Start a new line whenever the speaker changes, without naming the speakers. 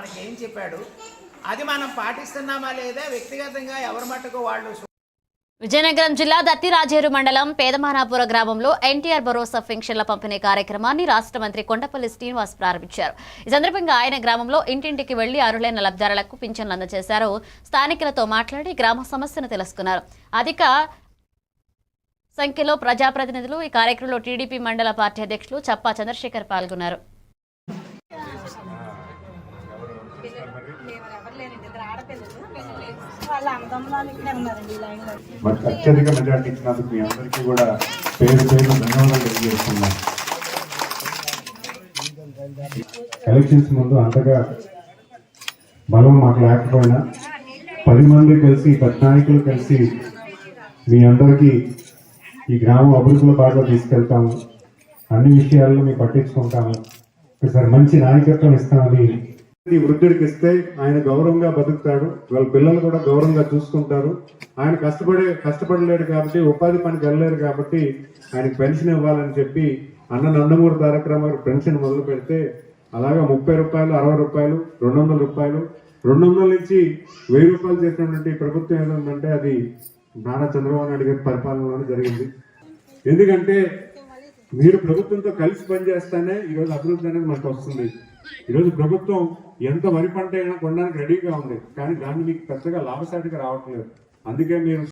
మనకి ఏం చెప్పాడు? అది మనం పాటిస్తున్నామా లేదా? వ్యక్తిగతంగా ఎవరి మట్టుకు వాళ్ళు
విజయనగరం జిల్లా దత్తిరాజేరు మండలం పేదమానాపుర గ్రామంలో ఎన్టీఆర్ భరోసా పెన్షన్ల పంపిణీ కార్యక్రమాన్ని రాష్ట్ర మంత్రి కొండపల్లి శ్రీనివాస్ ప్రారంభించారు. ఈ సందర్భంగా ఆయన గ్రామంలో ఇంటింటికి వెళ్ళి అర్హులైన లబ్ధారులకు పింఛన్లు అందజేశారు. స్థానికులతో మాట్లాడి గ్రామ సమస్యను తెలుసుకున్నారు. అధిక సంఖ్యలో ప్రజాప్రతినిధులు ఈ కార్యక్రమంలో టీడీపీ మండల పార్టీ అధ్యక్షులు చప్పా చంద్రశేఖర్ పాల్గొన్నారు.
మరి అత్యధిక మెజార్టీ ఇచ్చినందుకు మీ అందరికీ కూడా పేరు పేరు ధన్యవాదాలు తెలియజేస్తున్నాం ఎలక్షన్స్ ముందు అంతగా బలం మాకు లేకపోయినా పది మంది కలిసి పది నాయకులు కలిసి మీ అందరికీ ఈ గ్రామం అభివృద్ధిలో బాగా తీసుకెళ్తాము. అన్ని విషయాల్లో మేము పట్టించుకుంటాము. ఒకసారి మంచి నాయకత్వం ఇస్తామని వృద్ధుడికి ఇస్తే ఆయన గౌరవంగా బతుకుతాడు. వాళ్ళ పిల్లలు కూడా గౌరవంగా చూసుకుంటారు. ఆయన కష్టపడే కష్టపడలేడు కాబట్టి ఉపాధి పనికి వెళ్ళలేరు కాబట్టి ఆయనకు పెన్షన్ ఇవ్వాలని చెప్పి అన్న నందమూరి తారక రామారావు పెన్షన్ మొదలు పెడితే అలాగా ముప్పై రూపాయలు అరవై రూపాయలు రెండు వందల రూపాయలు రెండు వందల నుంచి వెయ్యి రూపాయలు చేసినటువంటి ప్రభుత్వం ఏదంటే అది నారా చంద్రబాబు నాయుడు గారి పరిపాలనలోనే జరిగింది. ఎందుకంటే మీరు ప్రభుత్వంతో కలిసి పనిచేస్తేనే ఈరోజు అభివృద్ధి అనేది మనకు వస్తుంది. ఈరోజు ప్రభుత్వం ఎంత వరి పంట అయినా కొనడానికి రెడీగా ఉంది. కానీ దాన్ని మీకు పెద్దగా లాభసాటిగా రావట్లేదు. అందుకే మీరు